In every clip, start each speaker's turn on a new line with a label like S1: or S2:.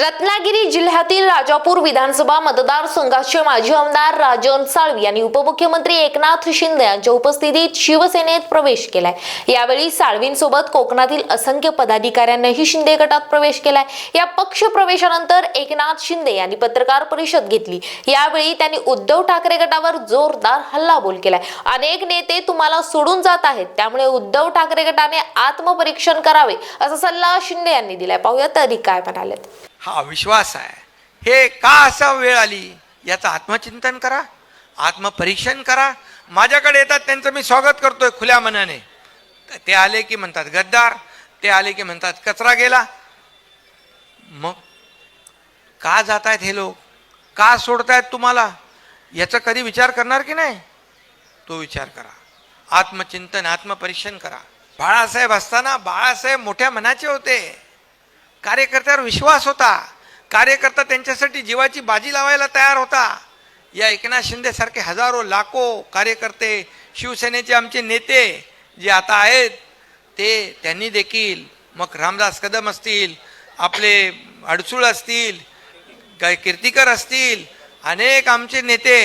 S1: रत्नागिरी जिल्ह्यातील राजापूर विधानसभा मतदारसंघाचे माजी आमदार राजन साळवी यांनी उपमुख्यमंत्री एकनाथ शिंदे यांच्या उपस्थितीत शिवसेनेत प्रवेश केलाय. यावेळी साळवींसोबत कोकणातील असंख्य पदाधिकाऱ्यांनाही शिंदे गटात प्रवेश केलाय. या पक्ष प्रवेशानंतर एकनाथ शिंदे यांनी पत्रकार परिषद घेतली. यावेळी त्यांनी उद्धव ठाकरे गटावर जोरदार हल्लाबोल केलाय. अनेक नेते तुम्हाला सोडून जात आहेत त्यामुळे उद्धव ठाकरे गटाने आत्मपरीक्षण करावे असा सल्ला शिंदे यांनी दिलाय. पाहूया अधिक काय म्हणालेत.
S2: हा अविश्वास आहे. हे का असा वेळ आली? याचं आत्मचिंतन करा आत्मपरीक्षण करा. माझ्याकडे येतात त्यांचं मी स्वागत करतोय खुल्या मनाने. ते आले की म्हणतात गद्दार ते आले की म्हणतात कचरा गेला. मग का जात आहेत हे लोक? का सोडतायत तुम्हाला? याचा कधी विचार करणार की नाही? तो विचार करा. आत्मचिंतन आत्मपरीक्षण करा. बाळासाहेब असताना बाळासाहेब मोठ्या मनाचे होते. कार्यकर्त्यावर विश्वास होता. कार्यकर्ता त्यांच्यासाठी जीवाची बाजी लावायला तयार होता. या एकनाथ शिंदे सारखे हजारो लाखो कार्यकर्ते शिवसेनेचे आमचे नेते जे आता आहेत ते त्यांनी देखील मग रामदास कदम असतील आपले अडसूळ असतील काय कीर्तिकर असतील अनेक आमचे नेते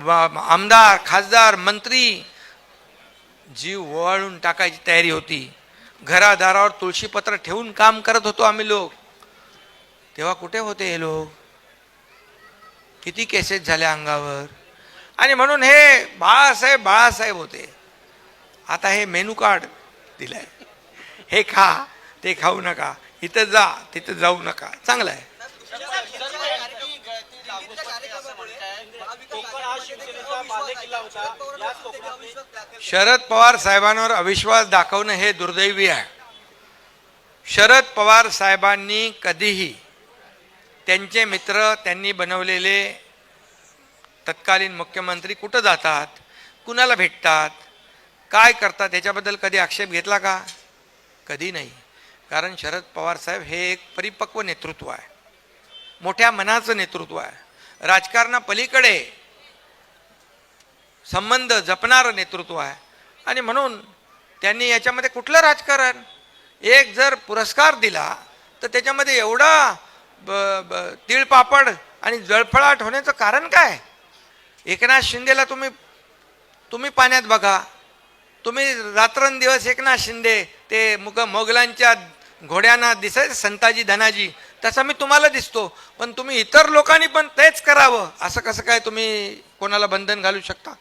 S2: आमदार खासदार मंत्री जीव ओवाळून टाकायची तयारी होती. घरादारावर तुळशीपत्र ठेवून काम करत होतो आम्ही लोक. तेव्हा कुठे होते हे लोक? किती केसेस झाल्या अंगावर? आणि म्हणून हे बाळासाहेब बाळासाहेब होते. आता हे मेनू कार्ड दिलंय. हे खा ते खाऊ नका. इथं जा तिथं जाऊ नका. चांगलं आहे. शरद पवार साहेबांवर अविश्वास दाखवणं हे दुर्दैवी आहे. शरद पवार साहेबांनी कधीही त्यांचे मित्र त्यांनी बनवलेले तत्कालीन मुख्यमंत्री कुठं जातात कुणाला भेटतात काय करतात याच्याबद्दल कधी आक्षेप घेतला का? कधी नाही. कारण शरद पवार साहेब हे एक परिपक्व नेतृत्व आहे. मोठ्या मनाचं नेतृत्व आहे. राजकारणापलीकडे संबंध जपणारं नेतृत्व आहे. आणि म्हणून त्यांनी याच्यामध्ये कुठलं राजकारण? एक जर पुरस्कार दिला तर त्याच्यामध्ये एवढा ब ब तिळपापड आणि जळफळाट होण्याचं कारण काय? एकनाथ शिंदेला तुम्ही तुम्ही पाण्यात बघा. तुम्ही रात्रंदिवस एकनाथ शिंदे ते मुग मोगलांच्या घोड्यांना दिसायचं संताजी धनाजी. तसं मी तुम्हाला दिसतो. पण तुम्ही इतर लोकांनी पण तेच करावं. असं कसं काय तुम्ही कोणाला बंधन घालू शकता?